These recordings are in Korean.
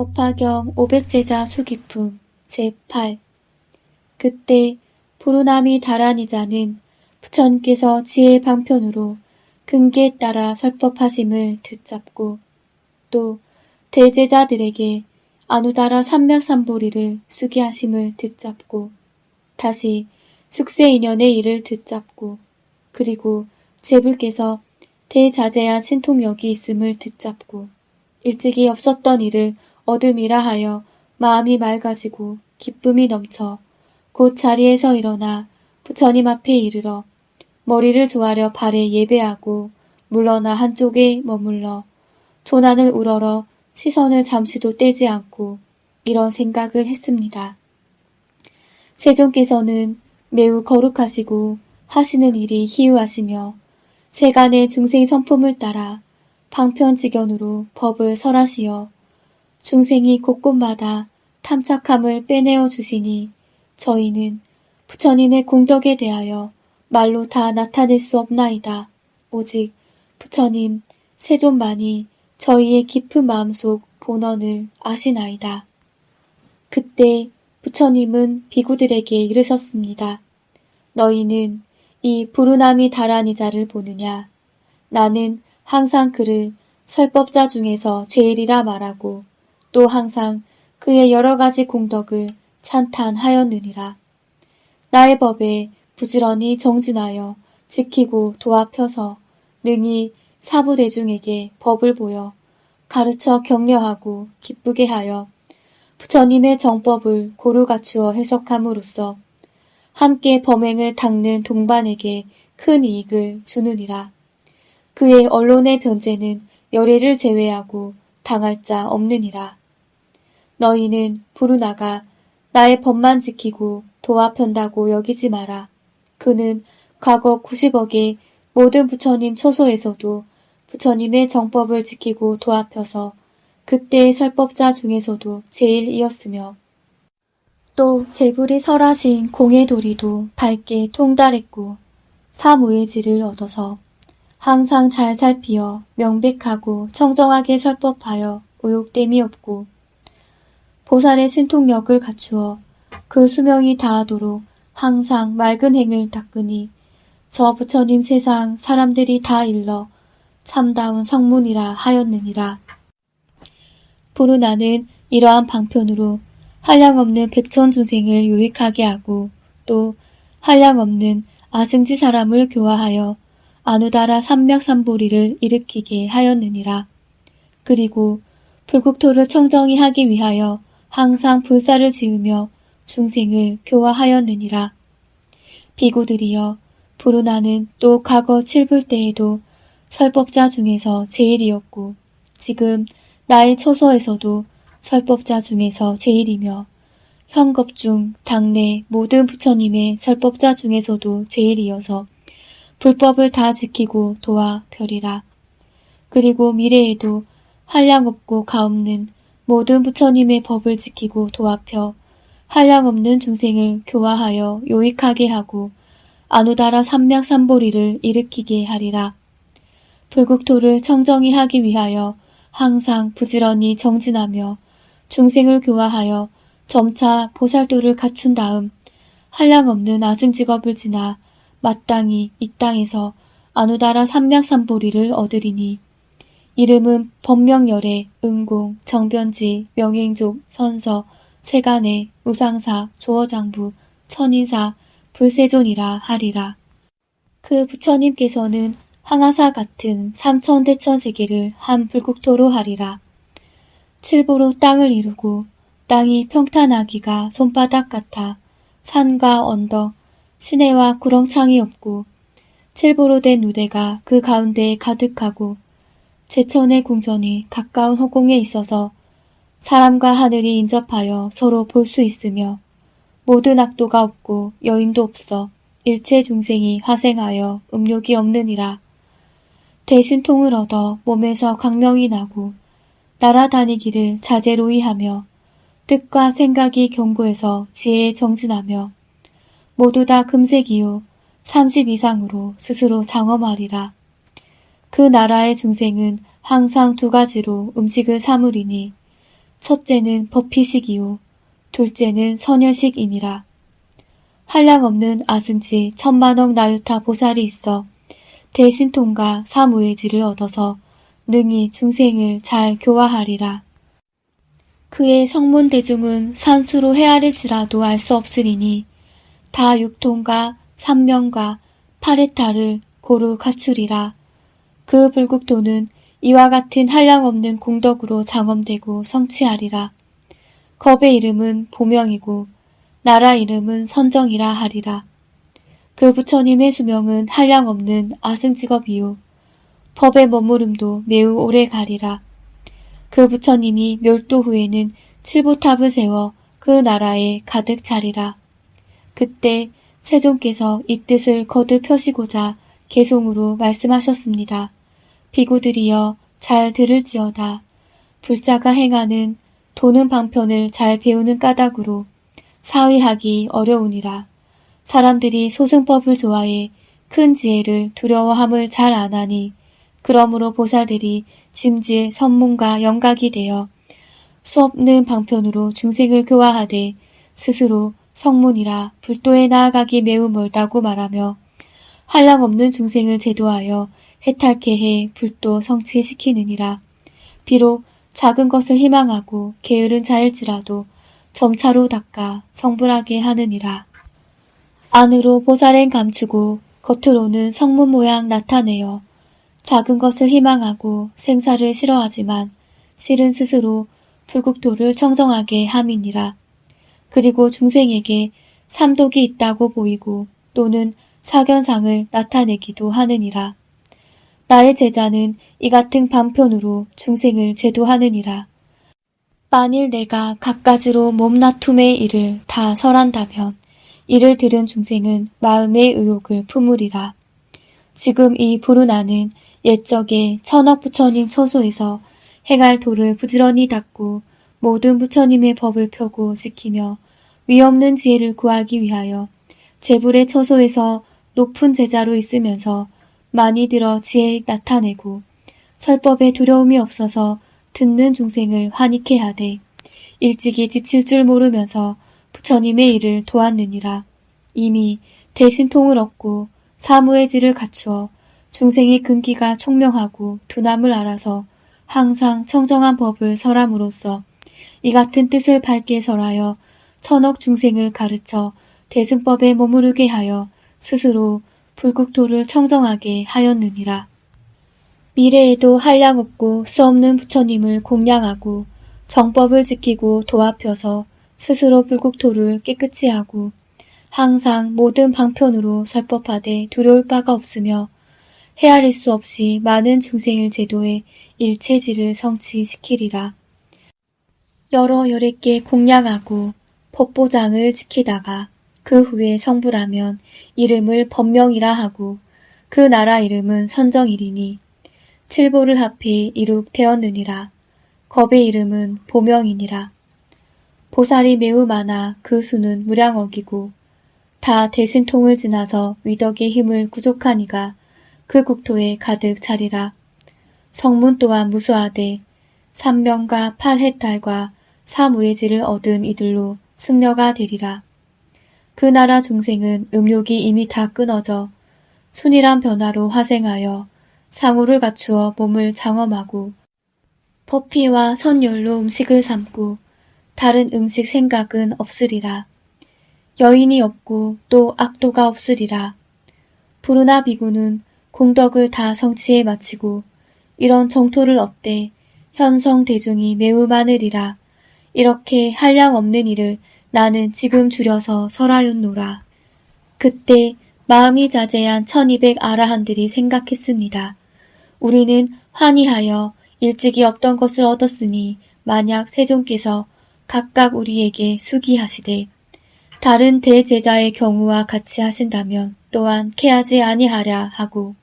법화경 500제자 수기품 제8 그때 보루나미 다란이자는 부처님께서 지혜 방편으로 근기에 따라 설법하심을 듣잡고 또 대제자들에게 아누다라 삼맥삼보리를 수기하심을 듣잡고 다시 숙세인연의 일을 듣잡고 그리고 제불께서 대자제한 신통력이 있음을 듣잡고 일찍이 없었던 일을 얻음이라 하여 마음이 맑아지고 기쁨이 넘쳐 곧 자리에서 일어나 부처님 앞에 이르러 머리를 조아려 발에 예배하고 물러나 한쪽에 머물러 조난을 우러러 시선을 잠시도 떼지 않고 이런 생각을 했습니다. 세종께서는 매우 거룩하시고 하시는 일이 희유하시며 세간의 중생 성품을 따라 방편지견으로 법을 설하시어 중생이 곳곳마다 탐착함을 빼내어 주시니 저희는 부처님의 공덕에 대하여 말로 다 나타낼 수 없나이다. 오직 부처님 세존만이 저희의 깊은 마음속 본원을 아시나이다. 그때 부처님은 비구들에게 이르셨습니다. 너희는 이 부르나미 다라니 자를 보느냐? 나는 항상 그를 설법자 중에서 제일이라 말하고 또 항상 그의 여러 가지 공덕을 찬탄하였느니라. 나의 법에 부지런히 정진하여 지키고 도와 펴서 능히 사부대중에게 법을 보여 가르쳐 격려하고 기쁘게 하여 부처님의 정법을 고루 갖추어 해석함으로써 함께 범행을 닦는 동반에게 큰 이익을 주느니라. 그의 언론의 변제는 열애를 제외하고 당할 자 없느니라. 너희는 부르나가 나의 법만 지키고 도와 편다고 여기지 마라. 그는 과거 90억의 모든 부처님 초소에서도 부처님의 정법을 지키고 도합혀서 그때의 설법자 중에서도 제일이었으며 또 제불이 설하신 공해도리도 밝게 통달했고 사무의지를 얻어서 항상 잘 살피어 명백하고 청정하게 설법하여 의욕됨이 없고 보살의 신통력을 갖추어 그 수명이 다하도록 항상 맑은 행을 닦으니 저 부처님 세상 사람들이 다 일러 참다운 성문이라 하였느니라. 부르나는 이러한 방편으로 한량없는 백천 중생을 유익하게 하고 또 한량없는 아승지 사람을 교화하여 아누다라 삼맥삼보리를 일으키게 하였느니라. 그리고 불국토를 청정히 하기 위하여 항상 불사를 지으며 중생을 교화하였느니라. 비구들이여 부르나는 또 과거 칠불 때에도 설법자 중에서 제일이었고 지금 나의 처소에서도 설법자 중에서 제일이며 현겁 중 당내 모든 부처님의 설법자 중에서도 제일이어서 불법을 다 지키고 도와 펴리라. 그리고 미래에도 한량없고 가없는 모든 부처님의 법을 지키고 도와펴 한량없는 중생을 교화하여 요익하게 하고 아누다라 삼맥삼보리를 일으키게 하리라. 불국토를 청정히 하기 위하여 항상 부지런히 정진하며 중생을 교화하여 점차 보살도를 갖춘 다음 한량없는 아승 직업을 지나 마땅히 이 땅에서 아누다라 삼맥삼보리를 얻으리니 이름은 법명열애, 은공, 정변지, 명행족, 선서, 세간의, 우상사, 조어장부, 천인사, 불세존이라 하리라. 그 부처님께서는 항아사 같은 삼천대천 세계를 한 불국토로 하리라. 칠보로 땅을 이루고 땅이 평탄하기가 손바닥 같아 산과 언덕, 시내와 구렁창이 없고 칠보로 된 누대가 그 가운데에 가득하고 제천의 궁전이 가까운 허공에 있어서 사람과 하늘이 인접하여 서로 볼 수 있으며 모든 악도가 없고 여인도 없어 일체 중생이 화생하여 음욕이 없느니라. 대신 통을 얻어 몸에서 광명이 나고 날아다니기를 자제로이 하며 뜻과 생각이 견고해서 지혜에 정진하며 모두 다 금색이요 30 이상으로 스스로 장엄하리라. 그 나라의 중생은 항상 두 가지로 음식을 사물이니 첫째는 법희식이요 둘째는 선열식이니라. 한량없는 아승지 천만억 나유타 보살이 있어 대신통과 사무의지를 얻어서 능히 중생을 잘 교화하리라. 그의 성문 대중은 산수로 헤아릴지라도 알 수 없으리니 다 육통과 삼명과 파레타를 고루 갖추리라. 그 불국토는 이와 같은 한량없는 공덕으로 장엄되고 성취하리라. 겁의 이름은 보명이고 나라 이름은 선정이라 하리라. 그 부처님의 수명은 한량없는 아승직업이요. 법의 머무름도 매우 오래 가리라. 그 부처님이 멸도 후에는 칠보탑을 세워 그 나라에 가득 차리라. 그때 세종께서 이 뜻을 거듭 펴시고자 개송으로 말씀하셨습니다. 비구들이여 잘 들을지어다. 불자가 행하는 도는 방편을 잘 배우는 까닭으로 사위하기 어려우니라. 사람들이 소승법을 좋아해 큰 지혜를 두려워함을 잘 아나니 그러므로 보살들이 짐지의 선문과 영각이 되어 수없는 방편으로 중생을 교화하되 스스로 성문이라 불도에 나아가기 매우 멀다고 말하며 한량없는 중생을 제도하여 해탈케 해 불도 성취시키느니라. 비록 작은 것을 희망하고 게으른 자일지라도 점차로 닦아 성불하게 하느니라. 안으로 보살행 감추고 겉으로는 성문 모양 나타내어 작은 것을 희망하고 생사를 싫어하지만 실은 스스로 불국토를 청정하게 함이니라. 그리고 중생에게 삼독이 있다고 보이고 또는 사견상을 나타내기도 하느니라. 나의 제자는 이 같은 방편으로 중생을 제도하느니라. 만일 내가 갖가지로 몸나툼의 일을 다 설한다면 이를 들은 중생은 마음의 의욕을 품으리라. 지금 이 부르나는 옛적에 천억 부처님 처소에서 행할 도를 부지런히 닦고 모든 부처님의 법을 펴고 지키며 위없는 지혜를 구하기 위하여 재불의 처소에서 높은 제자로 있으면서 많이 들어 지혜 나타내고 설법에 두려움이 없어서 듣는 중생을 환희케 하되 일찍이 지칠 줄 모르면서 부처님의 일을 도왔느니라. 이미 대신통을 얻고 사무의 질을 갖추어 중생의 근기가 총명하고 두남을 알아서 항상 청정한 법을 설함으로써 이 같은 뜻을 밝게 설하여 천억 중생을 가르쳐 대승법에 머무르게 하여 스스로 불국토를 청정하게 하였느니라. 미래에도 한량없고 수없는 부처님을 공양하고 정법을 지키고 도합혀서 스스로 불국토를 깨끗이 하고 항상 모든 방편으로 설법하되 두려울 바가 없으며 헤아릴 수 없이 많은 중생을 제도해 일체지를 성취시키리라. 여러 열애께 공양하고 법보장을 지키다가 그 후에 성불하면 이름을 법명이라 하고 그 나라 이름은 선정이리니 칠보를 합해 이룩 되었느니라. 겁의 이름은 보명이니라. 보살이 매우 많아 그 수는 무량억이고 다 대신통을 지나서 위덕의 힘을 구족하니가 그 국토에 가득 차리라. 성문 또한 무수하되 삼명과 팔해탈과 사무예지를 얻은 이들로 승려가 되리라. 그 나라 중생은 음욕이 이미 다 끊어져 순이란 변화로 화생하여 상호를 갖추어 몸을 장엄하고 버피와 선열로 음식을 삼고 다른 음식 생각은 없으리라. 여인이 없고 또 악도가 없으리라. 부르나 비구는 공덕을 다 성취해 마치고 이런 정토를 얻되 현성 대중이 매우 많으리라. 이렇게 한량 없는 일을 나는 지금 줄여서 설하였노라. 그때 마음이 자제한 천이백 아라한들이 생각했습니다. 우리는 환희하여 일찍이 없던 것을 얻었으니 만약 세종께서 각각 우리에게 수기하시되 다른 대제자의 경우와 같이 하신다면 또한 캐하지 아니하랴 하고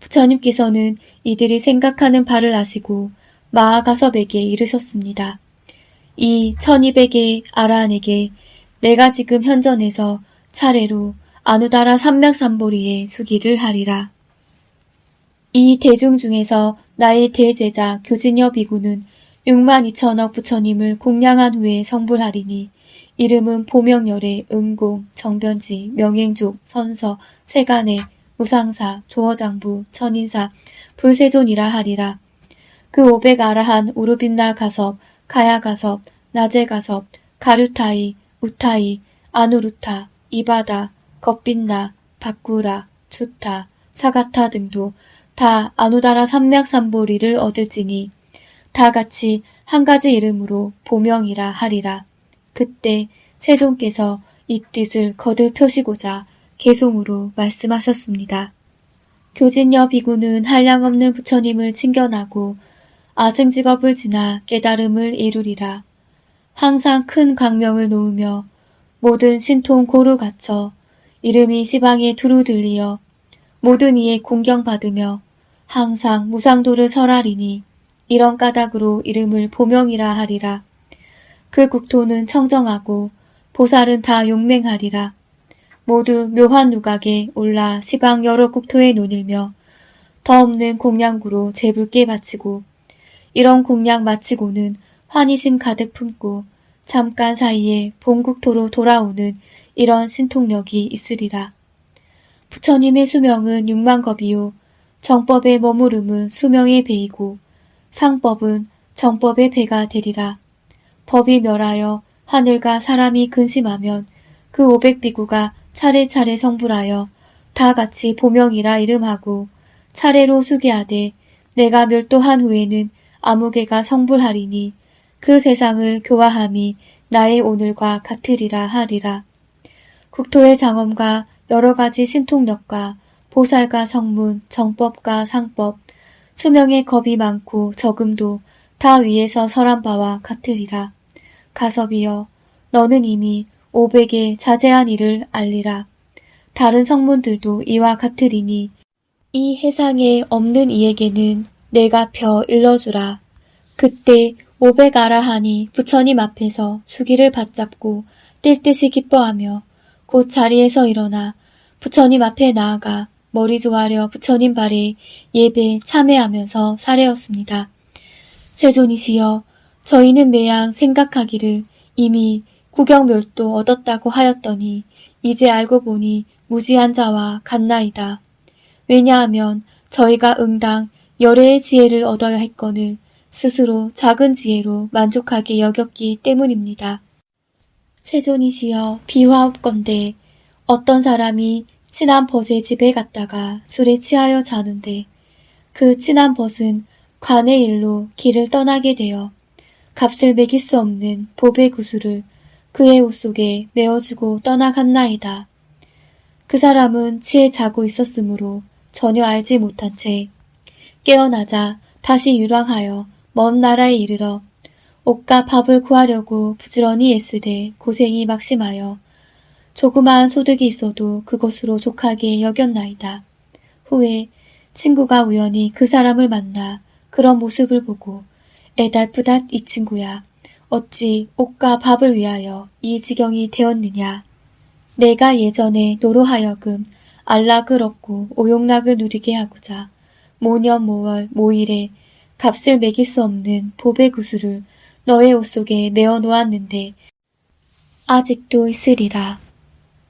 부처님께서는 이들이 생각하는 바를 아시고 마하가섭에게 이르셨습니다. 이 천이백의 아라한에게 내가 지금 현전에서 차례로 아누다라 삼맥삼보리의 수기를 하리라. 이 대중 중에서 나의 대제자 교진여 비구는 6만 2천억 부처님을 공양한 후에 성불하리니 이름은 보명열의 은공, 정변지, 명행족, 선서, 세간의, 무상사, 조어장부, 천인사, 불세존이라 하리라. 그 오백 아라한 우르빈나 가섭, 가야 가섭, 나제 가섭, 가류타이, 우타이, 아누루타, 이바다, 겁빈나, 바꾸라, 주타, 사가타 등도 다 아누다라 삼맥삼보리를 얻을지니 다 같이 한 가지 이름으로 보명이라 하리라. 그때 세존께서 이 뜻을 거듭 펴시고자 개송으로 말씀하셨습니다. 교진여 비구는 한량없는 부처님을 칭견하고 아승직업을 지나 깨달음을 이루리라. 항상 큰 광명을 놓으며 모든 신통 고루 갖춰 이름이 시방에 두루 들리어 모든 이에 공경받으며 항상 무상도를 설하리니 이런 까닭으로 이름을 보명이라 하리라. 그 국토는 청정하고 보살은 다 용맹하리라. 모두 묘한 누각에 올라 시방 여러 국토에 논일며 더 없는 공양구로 제불께 바치고 이런 공양 마치고는 환희심 가득 품고 잠깐 사이에 본국토로 돌아오는 이런 신통력이 있으리라. 부처님의 수명은 육만겁이요 정법의 머무름은 수명의 배이고 상법은 정법의 배가 되리라. 법이 멸하여 하늘과 사람이 근심하면 그 오백 비구가 차례차례 성불하여 다 같이 보명이라 이름하고 차례로 수기하되 내가 멸도한 후에는 아무개가 성불하리니 그 세상을 교화함이 나의 오늘과 같으리라 하리라. 국토의 장엄과 여러 가지 신통력과 보살과 성문, 정법과 상법, 수명의 겁이 많고 적음도 다 위에서 설한 바와 같으리라. 가섭이여, 너는 이미 오백의 자제한 일을 알리라. 다른 성문들도 이와 같으리니 이 해상에 없는 이에게는 내가 펴 일러주라. 그때 오백 아라하니 부처님 앞에서 수기를 받잡고 뛸 듯이 기뻐하며 곧 자리에서 일어나 부처님 앞에 나아가 머리 조아려 부처님 발에 예배 참회하면서 사례었습니다. 세존이시여 저희는 매양 생각하기를 이미 구경멸도 얻었다고 하였더니 이제 알고 보니 무지한 자와 같나이다. 왜냐하면 저희가 응당 열애의 지혜를 얻어야 했거늘 스스로 작은 지혜로 만족하게 여겼기 때문입니다. 세존이시여 비화옵건대 어떤 사람이 친한 벗의 집에 갔다가 술에 취하여 자는데 그 친한 벗은 관의 일로 길을 떠나게 되어 값을 매길 수 없는 보배 구슬을 그의 옷 속에 메어주고 떠나갔나이다. 그 사람은 취해 자고 있었으므로 전혀 알지 못한 채 깨어나자 다시 유랑하여 먼 나라에 이르러 옷과 밥을 구하려고 부지런히 애쓰되 고생이 막심하여 조그마한 소득이 있어도 그것으로 족하게 여겼나이다. 후에 친구가 우연히 그 사람을 만나 그런 모습을 보고 애달프다 이 친구야. 어찌 옷과 밥을 위하여 이 지경이 되었느냐. 내가 예전에 노로 하여금 안락을 얻고 오용락을 누리게 하고자 모년 모월 모일에 값을 매길 수 없는 보배 구슬을 너의 옷 속에 내어 놓았는데 아직도 있으리라.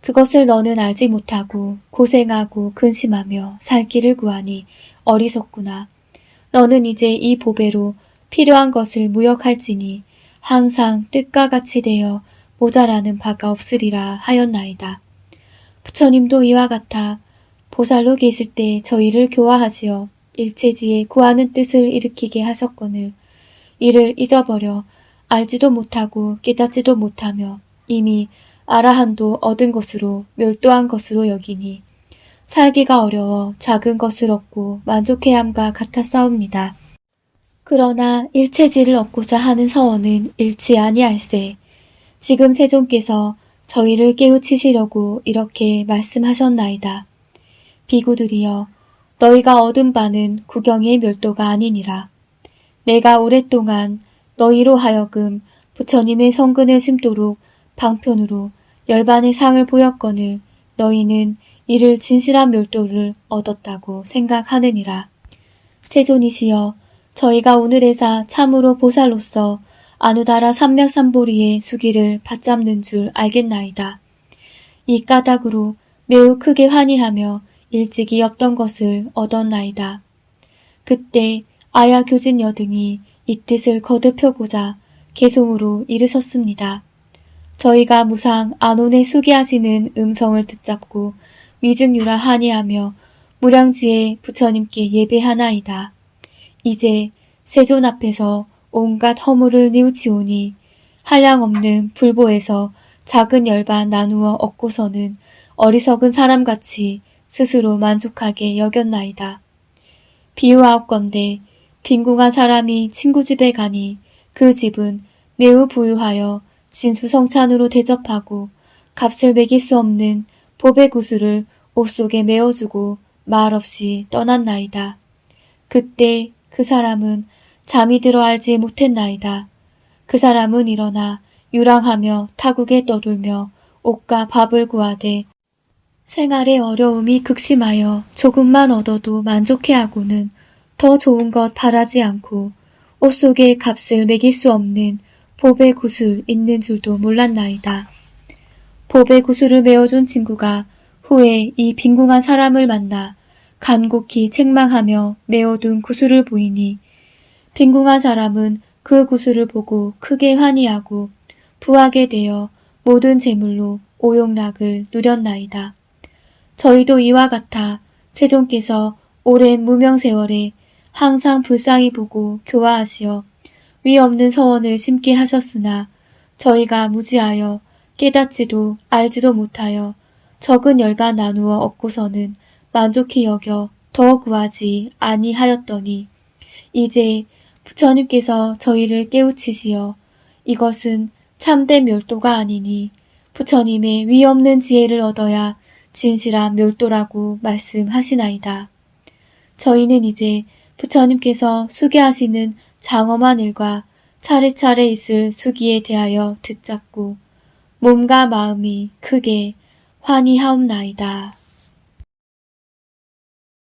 그것을 너는 알지 못하고 고생하고 근심하며 살 길을 구하니 어리석구나. 너는 이제 이 보배로 필요한 것을 무역할지니 항상 뜻과 같이 되어 모자라는 바가 없으리라 하였나이다. 부처님도 이와 같아 보살로 계실 때 저희를 교화하시어 일체지에 구하는 뜻을 일으키게 하셨거늘 이를 잊어버려 알지도 못하고 깨닫지도 못하며 이미 아라한도 얻은 것으로 멸도한 것으로 여기니 살기가 어려워 작은 것을 얻고 만족해야 함과 같았사옵니다. 그러나 일체지를 얻고자 하는 서원은 잃지 아니할세. 지금 세존께서 저희를 깨우치시려고 이렇게 말씀하셨나이다. 비구들이여 너희가 얻은 바는 구경의 멸도가 아니니라. 내가 오랫동안 너희로 하여금 부처님의 성근을 심도록 방편으로 열반의 상을 보였거늘 너희는 이를 진실한 멸도를 얻었다고 생각하느니라. 세존이시여 저희가 오늘에사 참으로 보살로서 아누다라 삼맥삼보리의 수기를 받잡는 줄 알겠나이다. 이 까닭으로 매우 크게 환희하며 일찍이 없던 것을 얻었나이다. 그때 아야 교진 여등이 이 뜻을 거듭펴고자 개송으로 이르셨습니다. 저희가 무상 안온에 수기하시는 음성을 듣잡고 위증유라 한이하며 무량지에 부처님께 예배하나이다. 이제 세존 앞에서 온갖 허물을 뉘우치오니 한량없는 불보에서 작은 열반 나누어 얻고서는 어리석은 사람같이 스스로 만족하게 여겼나이다. 비유하옵건대 빈궁한 사람이 친구 집에 가니 그 집은 매우 부유하여 진수성찬으로 대접하고 값을 매길 수 없는 보배 구슬을 옷 속에 메어주고 말없이 떠났나이다. 그때 그 사람은 잠이 들어 알지 못했나이다. 그 사람은 일어나 유랑하며 타국에 떠돌며 옷과 밥을 구하되 생활의 어려움이 극심하여 조금만 얻어도 만족해하고는 더 좋은 것 바라지 않고 옷 속에 값을 매길 수 없는 보배 구슬 있는 줄도 몰랐나이다. 보배 구슬을 메어준 친구가 후에 이 빈궁한 사람을 만나 간곡히 책망하며 메어둔 구슬을 보이니 빈궁한 사람은 그 구슬을 보고 크게 환희하고 부하게 되어 모든 재물로 오용락을 누렸나이다. 저희도 이와 같아 세종께서 오랜 무명 세월에 항상 불쌍히 보고 교화하시어 위 없는 서원을 심게 하셨으나 저희가 무지하여 깨닫지도 알지도 못하여 적은 열바 나누어 얻고서는 만족히 여겨 더 구하지 아니하였더니 이제 부처님께서 저희를 깨우치시어 이것은 참된 멸도가 아니니 부처님의 위 없는 지혜를 얻어야 진실한 멸도라고 말씀하시나이다. 저희는 이제 부처님께서 수기하시는 장엄한 일과 차례차례 있을 수기에 대하여 듣잡고 몸과 마음이 크게 환희하옵나이다.